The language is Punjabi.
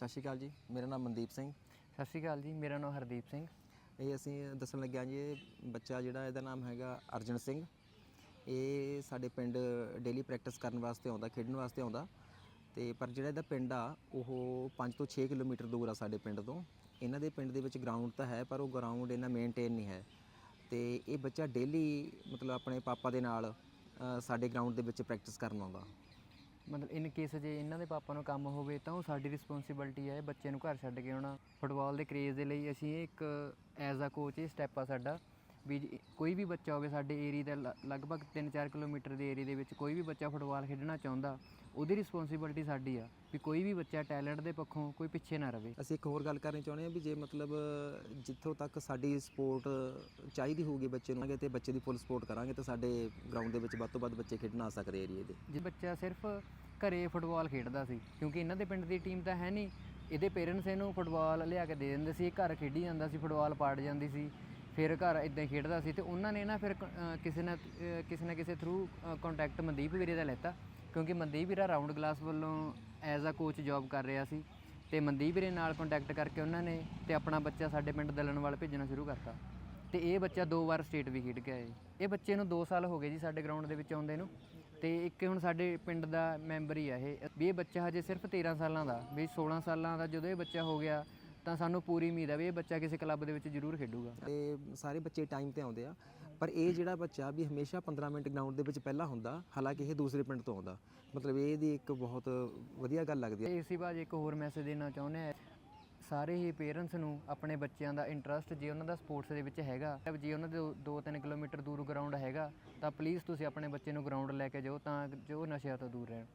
ਸਤਿ ਸ਼੍ਰੀ ਅਕਾਲ ਜੀ ਮੇਰਾ ਨਾਮ ਮਨਦੀਪ ਸਿੰਘ। ਸਤਿ ਸ਼੍ਰੀ ਅਕਾਲ ਜੀ ਮੇਰਾ ਨਾਮ ਹਰਦੀਪ ਸਿੰਘ। ਇਹ ਅਸੀਂ ਦੱਸਣ ਲੱਗਿਆ ਜੀ ਇਹ ਬੱਚਾ ਜਿਹੜਾ ਇਹਦਾ ਨਾਮ ਹੈਗਾ ਅਰਜਨ ਸਿੰਘ। ਇਹ ਸਾਡੇ ਪਿੰਡ ਡੇਲੀ ਪ੍ਰੈਕਟਿਸ ਕਰਨ ਵਾਸਤੇ ਆਉਂਦਾ ਖੇਡਣ ਵਾਸਤੇ ਆਉਂਦਾ। ਤੇ ਪਰ ਜਿਹੜਾ ਇਹਦਾ ਪਿੰਡ ਆ ਉਹ 5 ਤੋਂ 6 ਕਿਲੋਮੀਟਰ ਦੂਰ ਆ ਸਾਡੇ ਪਿੰਡ ਤੋਂ। ਇਹਨਾਂ ਦੇ ਪਿੰਡ ਦੇ ਵਿੱਚ ਗਰਾਊਂਡ ਤਾਂ ਹੈ ਪਰ ਉਹ ਗਰਾਊਂਡ ਇਹਨਾਂ ਮੇਨਟੇਨ ਨਹੀਂ ਹੈ। ਤੇ ਇਹ ਬੱਚਾ ਡੇਲੀ ਮਤਲਬ ਆਪਣੇ ਪਾਪਾ ਦੇ ਨਾਲ ਸਾਡੇ ਗਰਾਊਂਡ ਦੇ ਵਿੱਚ ਪ੍ਰੈਕਟਿਸ ਕਰਨ ਆਉਂਦਾ। ਮਤਲਬ ਇਨ ਕੇਸ ਜੇ ਇਹਨਾਂ ਦੇ ਪਾਪਾ ਨੂੰ ਕੰਮ ਹੋਵੇ ਤਾਂ ਉਹ ਸਾਡੀ ਰਿਸਪੌਂਸਿਬਿਲਟੀ ਹੈ ਬੱਚੇ ਨੂੰ ਘਰ ਛੱਡ ਕੇ ਆਉਣਾ। ਫੁੱਟਬਾਲ ਦੇ ਕ੍ਰੇਜ਼ ਦੇ ਲਈ ਅਸੀਂ ਇੱਕ ਐਜ਼ ਅ ਕੋਚ ਇਹ ਸਟੈਪ ਆ ਸਾਡਾ। ਵੀ ਕੋਈ ਵੀ ਬੱਚਾ ਹੋਵੇ ਸਾਡੇ ਏਰੀਆ ਦਾ ਲ- ਲਗਭਗ 3-4 ਕਿਲੋਮੀਟਰ ਦੇ ਏਰੀਆ ਦੇ ਵਿੱਚ ਕੋਈ ਵੀ ਬੱਚਾ ਫੁੱਟਬਾਲ ਖੇਡਣਾ ਚਾਹੁੰਦਾ ਉਹਦੀ ਰਿਸਪੌਂਸਿਬਿਲਟੀ ਸਾਡੀ ਆ। ਵੀ ਕੋਈ ਵੀ ਬੱਚਾ ਟੈਲੈਂਟ ਦੇ ਪੱਖੋਂ ਕੋਈ ਪਿੱਛੇ ਨਾ ਰਵੇ। ਅਸੀਂ ਇੱਕ ਹੋਰ ਗੱਲ ਕਰਨੀ ਚਾਹੁੰਦੇ ਹਾਂ ਵੀ ਜੇ ਮਤਲਬ ਜਿੱਥੋਂ ਤੱਕ ਸਾਡੀ ਸਪੋਰਟ ਚਾਹੀਦੀ ਹੋਊਗੀ ਬੱਚੇ ਨੂੰ ਤੇ ਬੱਚੇ ਦੀ ਫੁੱਲ ਸਪੋਰਟ ਕਰਾਂਗੇ ਤੇ ਸਾਡੇ ਗਰਾਊਂਡ ਦੇ ਵਿੱਚ ਵੱਧ ਤੋਂ ਵੱਧ ਬੱਚੇ ਖੇਡਣ ਆ ਸਕਦੇ ਏਰੀਏ ਦੇ। ਜੇ ਬੱਚਾ ਸਿਰਫ ਘਰੇ ਫੁੱਟਬਾਲ ਖੇਡਦਾ ਸੀ, ਕਿਉਂਕਿ ਇਹਨਾਂ ਦੇ ਪਿੰਡ ਦੀ ਟੀਮ ਤਾਂ ਹੈ ਨਹੀਂ। ਇਹਦੇ ਪੇਰੈਂਟਸ ਇਹਨੂੰ ਫੁੱਟਬਾਲ ਲਿਆ ਕੇ ਦੇ ਦਿੰਦੇ ਸੀ, ਇਹ ਘਰ ਖੇਡੀ ਜਾਂਦਾ ਸੀ, ਫੁੱਟਬਾਲ ਪਾੜ ਜਾਂਦੀ ਸੀ, ਫਿਰ ਘਰ ਇਦਾਂ ਖੇਡਦਾ ਸੀ ਤੇ ਉਹਨਾਂ ਨੇ ਨਾ ਫਿਰ ਕਿਸੇ ਨਾ ਕਿਸੇ ਨਾ ਕਿਸੇ ਥਰੂ ਕੰਟੈਕਟ ਮਨਦੀਪ ਵੀਰੇ ਦਾ ਲੈਤਾ, ਕਿਉਂਕਿ ਮਨਦੀਪ ਵੀਰਾ ਰਾਉਂਡ ਗਲਾਸ ਵੱਲੋਂ ਐਜ਼ ਅ ਕੋਚ ਜੌਬ ਕਰ ਰਿਹਾ ਸੀ ਤੇ ਮਨਦੀਪ ਵੀਰੇ ਨਾਲ ਕੰਟੈਕਟ ਕਰਕੇ ਉਹਨਾਂ ਨੇ ਤੇ ਆਪਣਾ ਬੱਚਾ ਸਾਡੇ ਪਿੰਡ ਦਲਣਵਾਲ ਭੇਜਣਾ ਸ਼ੁਰੂ ਕਰਤਾ। ਤੇ ਇਹ ਬੱਚਾ ਦੋ ਵਾਰ ਸਟੇਟ ਵੀ ਖੇਡ ਕੇ ਆਇਆ ਇਹ ਬੱਚੇ ਨੂੰ 2 ਸਾਲ ਹੋ ਗਏ ਜੀ ਸਾਡੇ ਗਰਾਊਂਡ ਦੇ ਵਿੱਚ ਆਉਂਦੇ ਨੂੰ। ਤੇ ਇੱਕ ਹੁਣ ਸਾਡੇ ਪਿੰਡ ਦਾ ਮੈਂਬਰ ਹੀ ਆ ਇਹ। ਵੀ ਇਹ ਬੱਚਾ ਹਜੇ ਸਿਰਫ 13 ਸਾਲਾਂ ਦਾ ਵੀ 16 ਸਾਲਾਂ ਦਾ ਜਦੋਂ ਇਹ ਬੱਚਾ ਹੋ ਗਿਆ ਤਾਂ ਸਾਨੂੰ ਪੂਰੀ ਉਮੀਦ ਆ ਵੀ ਇਹ ਬੱਚਾ ਕਿਸੇ ਕਲੱਬ ਦੇ ਵਿੱਚ ਜ਼ਰੂਰ ਖੇਡੂਗਾ। ਤੇ ਸਾਰੇ ਬੱਚੇ ਟਾਈਮ ਤੇ ਆਉਂਦੇ ਆ ਪਰ ਇਹ ਜਿਹੜਾ ਬੱਚਾ ਵੀ ਹਮੇਸ਼ਾ 15 ਮਿੰਟ ਗਰਾਊਂਡ ਦੇ ਵਿੱਚ ਪਹਿਲਾਂ ਹੁੰਦਾ ਹਾਲਾਂਕਿ ਇਹ ਦੂਸਰੇ ਪਿੰਡ ਤੋਂ ਆਉਂਦਾ। ਮਤਲਬ ਇਹਦੀ ਇੱਕ ਬਹੁਤ ਵਧੀਆ ਗੱਲ ਲੱਗਦੀ ਹੈ ਇਸੇ ਬਾਅਦ ਇੱਕ ਹੋਰ ਮੈਸੇਜ ਦੇਣਾ ਚਾਹੁੰਦੇ ਆ ਸਾਰੇ ਹੀ ਪੇਰੈਂਟਸ ਨੂੰ ਆਪਣੇ ਬੱਚਿਆਂ ਦਾ ਇੰਟਰਸਟ ਜੇ ਉਹਨਾਂ ਦਾ ਸਪੋਰਟਸ ਦੇ ਵਿੱਚ ਹੈਗਾ ਜੇ ਉਹਨਾਂ ਦੇ 2-3 ਕਿਲੋਮੀਟਰ ਤਾਂ ਪਲੀਜ਼ ਤੁਸੀਂ ਆਪਣੇ ਬੱਚੇ ਨੂੰ ਗਰਾਊਂਡ ਲੈ ਕੇ ਜਾਓ ਤਾਂ ਜੋ ਨਸ਼ਿਆਂ ਤੋਂ ਦੂਰ ਰਹਿਣ।